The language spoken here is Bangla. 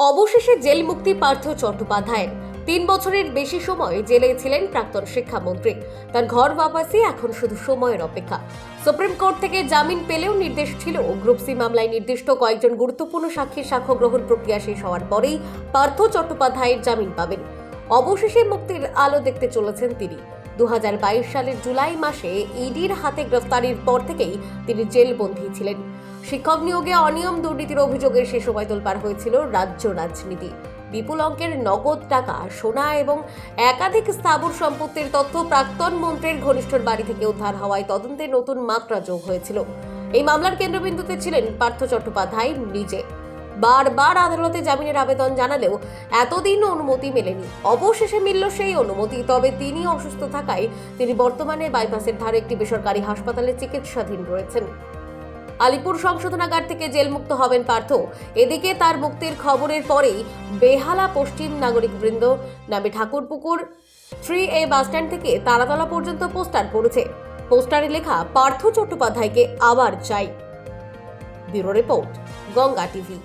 অবশেষে জেল মুক্তি পার্থ চট্টোপাধ্যায়ের। তিন বছরের বেশি সময় জেলে ছিলেন প্রাক্তন শিক্ষামন্ত্রী। তার ঘর বাপাসি এখন শুধু সময়ের অপেক্ষা। সুপ্রিম কোর্ট থেকে জামিন পেলেও নির্দেশ ছিল গ্রুপ সি মামলায় নির্দিষ্ট কয়েকজন গুরুত্বপূর্ণ সাক্ষীর সাক্ষ্য গ্রহণ প্রক্রিয়া শেষ হওয়ার পরেই পার্থ চট্টোপাধ্যায়ের জামিন পাবেন। অবশেষে মুক্তির আলো দেখতে চলেছেন তিনি। দুহাজার বাইশ সালের জুলাই মাসে ইডির হাতে গ্রেফতারির পর থেকেই তিনি জেলবন্দী ছিলেন। শিক্ষক নিয়োগে অনিয়ম দুর্নীতির অভিযোগে সে সময় তোলপাড় হয়েছিল রাজ্য রাজনীতি। বিপুল অঙ্কের নগদ টাকা, সোনা এবং একাধিক স্থাবর সম্পত্তির তথ্য প্রাক্তন মন্ত্রীর ঘনিষ্ঠর বাড়ি থেকে উদ্ধার হওয়ায় তদন্তে নতুন মাত্রা যোগ হয়েছিল। এই মামলার কেন্দ্রবিন্দুতে ছিলেন পার্থ চট্টোপাধ্যায় নিজে। বারবার আদালতে জামিনের আবেদন জানালেও এতদিন অনুমতি মেলেনি। অবশেষে মিলল সেই অনুমতি, তবে তিনি অসুস্থ থাকায় তিনি বর্তমানে বাইপাসের ধারে একটি বেসরকারি হাসপাতালে চিকিৎসাধীন রয়েছেন। আলিপুর সংশোধনাগার থেকে জেলমুক্ত হবেন পার্থ। এদিকে তার মুক্তির খবরের পরেই বেহালা পশ্চিম নাগরিক বৃন্দ নামে ঠাকুরপুকুর থ্রি এ বাসস্ট্যান্ড থেকে তারাতলা পর্যন্ত পোস্টার পড়েছে। পোস্টারে লেখা, পার্থ চট্টোপাধ্যায়কে আবার চাই। Bureau report, Ganga TV.